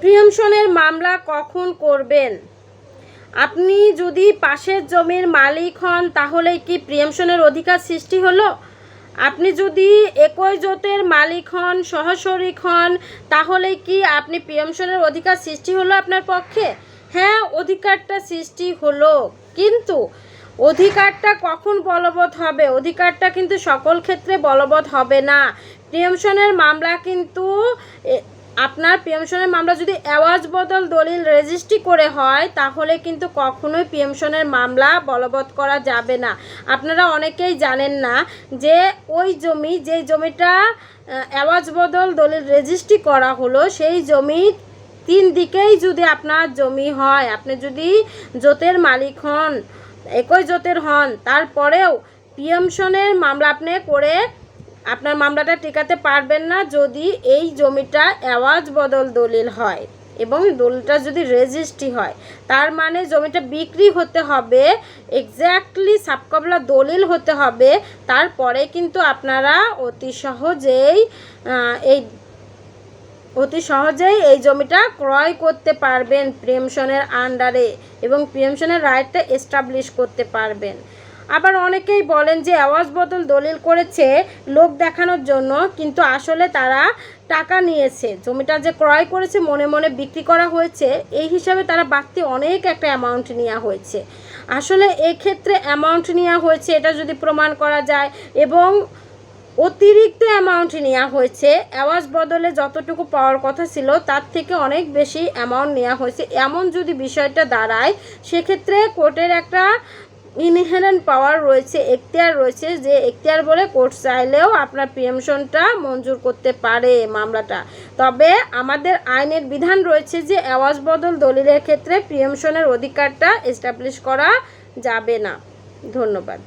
প্রিয়মশনের মামলা কখন করবেন? আপনি যদি পাশের জমির মালিক হন, তাহলে কি প্রিয়মশনের অধিকার সৃষ্টি হলো? আপনি যদি একই জোটের মালিক হন সহশরিক হন, তাহলে কি আপনি প্রিয়মশনের অধিকার সৃষ্টি হলো আপনার পক্ষে? হ্যাঁ অধিকারটা সৃষ্টি হলো। কিন্তু অধিকারটা কখন বলবৎ হবে? অধিকারটা কিন্তু সকল ক্ষেত্রে বলবৎ হবে না। প্রিয়মশনের মামলা কিন্তু আপনার প্রিয়মশনের মামলা যদি আওয়াজ বদল দলিল রেজিস্ট্রি করে হয়, তাহলে কিন্তু কখনোই প্রিয়মশনের মামলা বলবৎ করা যাবে না। আপনারা অনেকেই জানেন না যে ওই জমি যেই জমিটা আওয়াজ বদল দলিল রেজিস্ট্রি করা হলো, সেই জমি তিন দিকেই যদি আপনার জমি হয়, আপনি যদি জোতের মালিক হন, একই জোতের হন, তারপরেও প্রিয়মশনের মামলা আপনি করে আপনার মামলাটা টিকাতে পারবেন না যদি এই জমিটা আওয়াজ বদল দলিল হয় এবং দলিলটা যদি রেজিস্ট্রি হয়। তার মানে জমিটা বিক্রি হতে হবে এক্স্যাক্টলি সাবকবলা দলিল হতে হবে, তারপরে কিন্তু আপনারা অতি সহজেই এই অতি সহজেই এই জমিটা ক্রয় করতে পারবেন প্রিয়মশনের আন্ডারে এবং প্রিয়মশনের রাইটটা এস্টাবলিশ করতে পারবেন। আবার অনেকেই বলেন যে আওয়াজ বদল দলিল করেছে লোক দেখানোর জন্য, কিন্তু আসলে তারা টাকা নিয়েছে। জমিটা যে ক্রয় করেছে, মনে মনে বিক্রি করা হয়েছে, এই হিসাবে তারা বাড়তি অনেক একটা অ্যামাউন্ট নেওয়া হয়েছে। আসলে এক্ষেত্রে অ্যামাউন্ট নেওয়া হয়েছে, এটা যদি প্রমাণ করা যায়, এবং অতিরিক্ত অ্যামাউন্ট নেওয়া হয়েছে, আওয়াজ বদলে যতটুকু পাওয়ার কথা ছিল, তার থেকে অনেক বেশি অ্যামাউন্ট নেওয়া হয়েছে। এমন যদি বিষয়টা দাঁড়ায়, সেক্ষেত্রে কোর্টের একটা ইনহেরেন্ট পাওয়ার রয়েছে, এখতিয়ার রয়েছে যে এখতিয়ার বলে কোর্ট চাইলেও আপনার প্রিয়েমশনটা মঞ্জুর করতে পারে মামলাটা। তবে আমাদের আইনের বিধান রয়েছে যে আওয়াজ বদল দলিলের ক্ষেত্রে প্রিয়েমশনের অধিকারটা এস্টাবলিশ করা যাবে না। ধন্যবাদ।